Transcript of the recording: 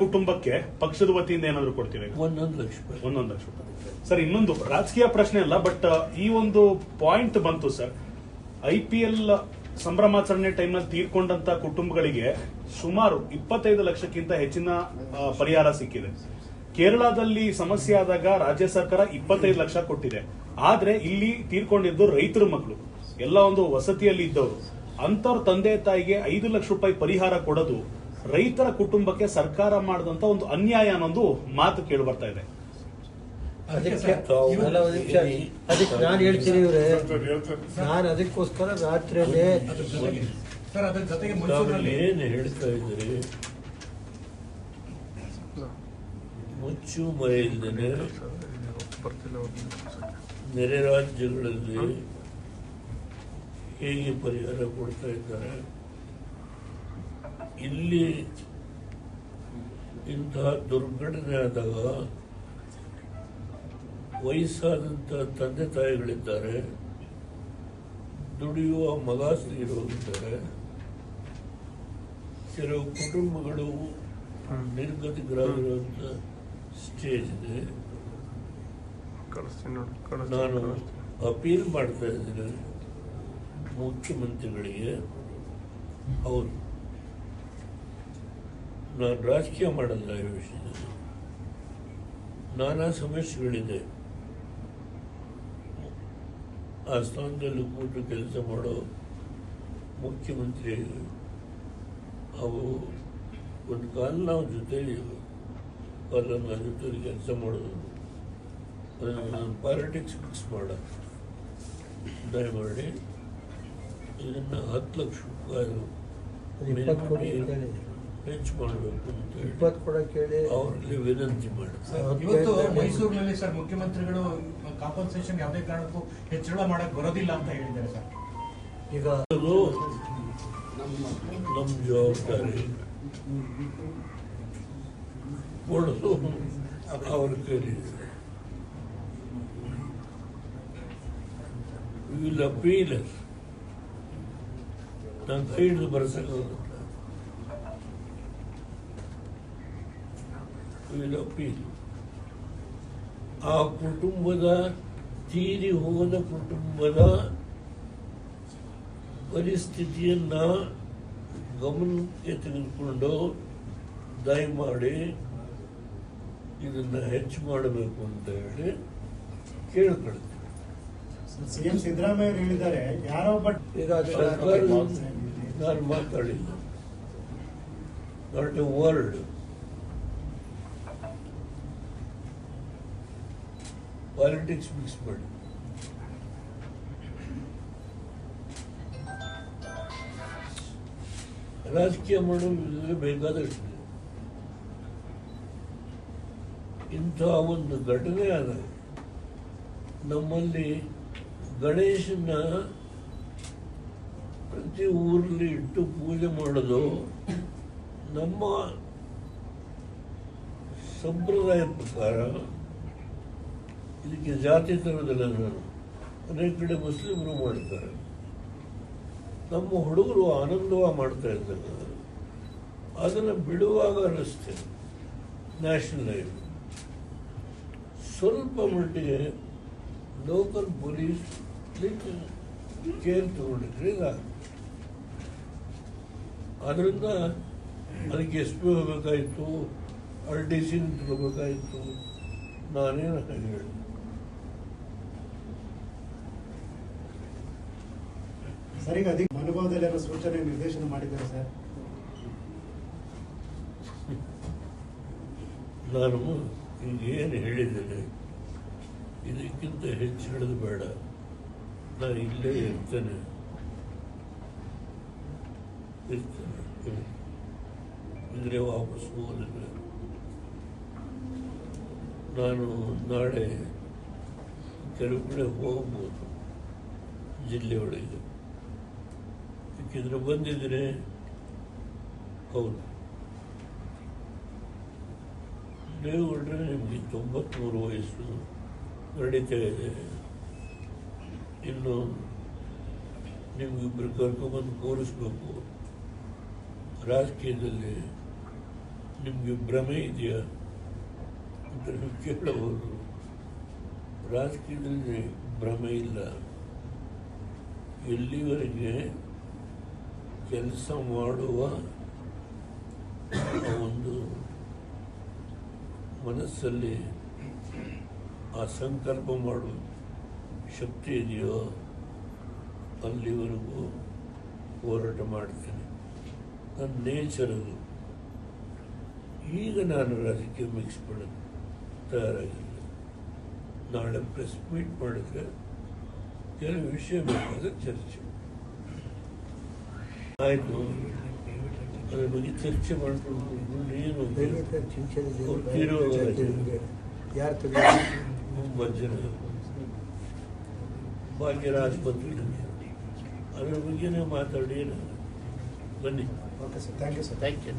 ಕುಟುಂಬಕ್ಕೆ ಪಕ್ಷದ ವತಿಯಿಂದ ಏನಾದ್ರು ಕೊಡ್ತೀವಿ ಒಂದೊಂದು ಲಕ್ಷ ರೂಪಾಯಿ. ಒಂದೊಂದು ಲಕ್ಷ ರೂಪಾಯಿ. ಸರ್ ಇನ್ನೊಂದು ರಾಜಕೀಯ ಪ್ರಶ್ನೆ ಅಲ್ಲ ಬಟ್ ಈ ಒಂದು ಪಾಯಿಂಟ್ ಬಂತು ಸರ್. ಐ ಪಿ ಎಲ್ ಸಂಭ್ರಮಾಚರಣೆ ಟೈಮ್ನಲ್ಲಿ ತೀರ್ಕೊಂಡಂತ ಕುಟುಂಬಗಳಿಗೆ ಸುಮಾರು ಇಪ್ಪತ್ತೈದು ಲಕ್ಷಕ್ಕಿಂತ ಹೆಚ್ಚಿನ ಪರಿಹಾರ ಸಿಕ್ಕಿದೆ. ಕೇರಳದಲ್ಲಿ ಸಮಸ್ಯೆ ಆದಾಗ ರಾಜ್ಯ ಸರ್ಕಾರ ಇಪ್ಪತ್ತೈದು ಲಕ್ಷ ಕೊಟ್ಟಿದೆ. ಆದ್ರೆ ಇಲ್ಲಿ ತೀರ್ಕೊಂಡಿದ್ದು ರೈತರ ಮಕ್ಕಳು ಎಲ್ಲ ಒಂದು ವಸತಿಯಲ್ಲಿ ಇದ್ದವರು. ಅಂತವ್ರ ತಂದೆ ತಾಯಿಗೆ ಐದು ಲಕ್ಷ ರೂಪಾಯಿ ಪರಿಹಾರ ಕೊಡೋದು ರೈತರ ಕುಟುಂಬಕ್ಕೆ ಸರ್ಕಾರ ಮಾಡಿದಂತ ಒಂದು ಅನ್ಯಾಯ ಅನ್ನೋದು ಮಾತು ಕೇಳಿ ಬರ್ತಾ ಇದೆ. ಅದಕ್ಕೆ ನಾನು ಹೇಳ್ತೀನಿ ಇವ್ರೆ. ನಾನು ಅದಕ್ಕೋಸ್ಕರ ರಾತ್ರಿಯಲ್ಲಿ ಸರ್ ಅದ್ರ ಜೊತೆಗೆ ಏನು ಹೇಳ್ತಾ ಇದ್ದೀರಿ? ಮುಚ್ಚು ಮರೆಯಿಲ್ಲದೆ ನೆರೆ ರಾಜ್ಯಗಳಲ್ಲಿ ಹೇಗೆ ಪರಿಹಾರ ಕೊಡ್ತಾ ಇದ್ದಾರೆ? ಇಲ್ಲಿ ಇಂತಹ ದುರ್ಘಟನೆ ಆದಾಗ ವಯಸ್ಸಾದಂಥ ತಂದೆ ತಾಯಿಗಳಿದ್ದಾರೆ ದುಡಿಯುವ ಮಗ ಇದ್ದಾರೆ ಕೆಲವು ಕುಟುಂಬಗಳು ನಿರ್ಗತಿಕರಾಗಿರುವಂಥ ಸ್ಟೇಜ್ ಇದೆ. ನಾನು ಅಪೀಲ್ ಮಾಡ್ತಾ ಇದ್ದೀನಿ ಮುಖ್ಯಮಂತ್ರಿಗಳಿಗೆ ಹೌದು ನಾನು ರಾಜಕೀಯ ಮಾಡಲ್ಲ ಈ ವಿಷಯದಲ್ಲಿ. ನಾನಾ ಸಮಸ್ಯೆಗಳಿದೆ. ಆ ಸ್ಥಾನದಲ್ಲಿ ಕೂತು ಕೆಲಸ ಮಾಡೋ ಮುಖ್ಯಮಂತ್ರಿ ಅವು ಒಂದು ಕಾಲ ನಾವು ಜೊತೆಲಿ ಕಾಲ ನಾ ಜೊತೆಲಿ ಕೆಲಸ ಮಾಡೋದು. ಅದನ್ನು ನಾನು ಪಾಲಿಟಿಕ್ಸ್ ಫಿಕ್ಸ್ ಮಾಡ. ದಯಮಾಡಿ ಇದನ್ನು ಹತ್ತು ಲಕ್ಷ ರೂಪಾಯಿ ಹೆಚ್ಚು ಮಾಡಬೇಕು ಅಂತ ಹೇಳಿ. ಇಪ್ಪತ್ತು ಕೊಡಕ್ಕೆ ಹೇಳಿ ಅವರಲ್ಲಿ ವಿನಂತಿ ಮಾಡಿ. ಸರ್, ಇವತ್ತು ಮೈಸೂರಿನಲ್ಲಿ ಸರ್ ಮುಖ್ಯಮಂತ್ರಿಗಳು ಕಾಂಪನ್ಸೇಷನ್ ಯಾವುದೇ ಕಾರಣಕ್ಕೂ ಹೆಚ್ಚಳ ಮಾಡಕ್ ಬರೋದಿಲ್ಲ ಅಂತ ಹೇಳಿದ್ದಾರೆ ಸರ್. ಈಗ ಅದು ನಮ್ಮ ಜವಾಬ್ದಾರಿ. ಕೊಡಲು ಅವರು ಕೈಲಿದೆ ವಿಲ್ ಅಪೀಲ್ ನನ್ನ ಕೈ ಹಿಡಿದು ಬರ್ಸಕ್ಕಾಗುತ್ತೆ ವಿಲ್ ಆ ಕುಟುಂಬದ ತೀರಿ ಹೋದ ಕುಟುಂಬದ ಪರಿಸ್ಥಿತಿಯನ್ನ ಗಮನಕ್ಕೆ ತೆಗೆದುಕೊಂಡು ದಯಮಾಡಿ ಇದನ್ನ ಹೆಚ್ಚು ಮಾಡಬೇಕು ಅಂತ ಹೇಳಿ ಕೇಳ್ಕೊಳ್ತೀನಿ. ಸಿಎಂ ಸಿದ್ದರಾಮಯ್ಯ ಹೇಳಿದ್ದಾರೆ ಯಾರೋ ಬಟ್ ಈಗ ಅದು ಸರ್ಕಾರದಿಂದ ನಾನು ಮಾತಾಡಿಲ್ಲ not a word politics mix ಮಾಡಿ ರಾಜಕೀಯ ಮಾಡೋದು ಬೇಕಾದಷ್ಟಿದೆ ಇಂಥ ಒಂದು ಘಟನೆ ಆದಾಗ ನಮ್ಮಲ್ಲಿ ಗಣೇಶನ ಪ್ರತಿ ಊರಲ್ಲಿ ಇಟ್ಟು ಪೂಜೆ ಮಾಡೋದು ನಮ್ಮ ಸಂಪ್ರದಾಯ ಪ್ರಕಾರ ಇದಕ್ಕೆ ಜಾತಿ ತರೋದಿಲ್ಲ ನಾನು ಅನೇಕ ಕಡೆ ಮುಸ್ಲಿಮರು ಮಾಡ್ತಾರೆ ನಮ್ಮ ಹುಡುಗರು ಆನಂದವ ಮಾಡ್ತಾ ಇದ್ದಾಗ ಅದನ್ನು ಬಿಡುವಾಗ ರಸ್ತೆ ನ್ಯಾಷನಲ್ ಹೈವೇ ಸ್ವಲ್ಪ ಮಟ್ಟಿಗೆ ಲೋಕಲ್ ಪೊಲೀಸ್ ಕೇರ್ ತಗೊಂಡಿದ್ರೆ ಇದಾಗುತ್ತೆ ಅದರಿಂದ ಅದಕ್ಕೆ ಎಸ್ ಪಿ ಹೋಗ್ಬೇಕಾಯ್ತು ಆರ್ ಡಿ ಸಿ ಹೋಗ್ಬೇಕಾಯ್ತು ನಾನೇನು ಹಾಗೆ ಹೇಳಿದೆ ಸರಿಗ ಅದಕ್ಕೆ ಅನುಭವದಲ್ಲಿ ಸೂಚನೆ, ನಿರ್ದೇಶನ ಮಾಡಿದ್ದಾರೆ ಸರ್. ನಾನು ಏನು ಹೇಳಿದ್ದೇನೆ, ಇದಕ್ಕಿಂತ ಹೆಚ್ಚು ಹೇಳೋದು ಬೇಡ. ನಾನು ಇಲ್ಲೇ ಇರ್ತೇನೆ. ಇರ್ತೇನೆ. ಇದ್ರೆ ವಾಪಸ್ ನಾನು ನಾಳೆ ಕೆಲವು ಕಡೆ ಹೋಗ್ಬೋದು ಜಿಲ್ಲೆಯೊಳಗೆ ಯಾಕೆಂದ್ರೆ ಬಂದಿದ್ರೆ ಹೌದು. ದೇವ್ರೆ ನಿಮಗೆ ತೊಂಬತ್ಮೂರು ವಯಸ್ಸು, ನಡೀತಾ ಇದೆ. ಇನ್ನು ನಿಮಗಿಬ್ಬರು ಕರ್ಕೊಂಬಂದು ಕೂರಿಸ್ಬೇಕು. ರಾಜಕೀಯದಲ್ಲಿ ನಿಮಗೆ ಭ್ರಮೆ ಇದೆಯಾ? ಅಂತ ನೀವು ಕೇಳಬಹುದು. ರಾಜಕೀಯದಲ್ಲಿ ಭ್ರಮೆ ಇಲ್ಲ. ಎಲ್ಲಿವರೆಗೆ ಕೆಲಸ ಮಾಡುವ ಒಂದು ಮನಸ್ಸಲ್ಲಿ ಆ ಸಂಕಲ್ಪ ಮಾಡುವ ಶಕ್ತಿ ಇದೆಯೋ, ಅಲ್ಲಿವರೆಗೂ ಹೋರಾಟ ಮಾಡ್ತೇನೆ. ನನ್ನ ನೇಚರ್ ಅದು. ಈಗ ನಾನು ರಾಜಕೀಯ ಮಿಕ್ಸ್ ಮಾಡೋದು ತಯಾರಾಗಿಲ್ಲ. ನಾಳೆ ಪ್ರೆಸ್ ಮೀಟ್ ಮಾಡಿದ್ರೆ ಕೆಲವು ವಿಷಯ ಬೇಕಾದ್ರೆ ಚರ್ಚೆ. ಆಯಿತು ಅದ್ರ ಬಗ್ಗೆ ಚರ್ಚೆ ಮಾಡ್ಕೊಂಡು ಏನು ಒಂಬತ್ತು ಜನ ಭಾಗ್ಯರ ಆಸ್ಪತ್ರೆ ಅದ್ರ ಬಗ್ಗೆನೇ ಮಾತಾಡಿ ಬನ್ನಿ okay sir thank you sir thank you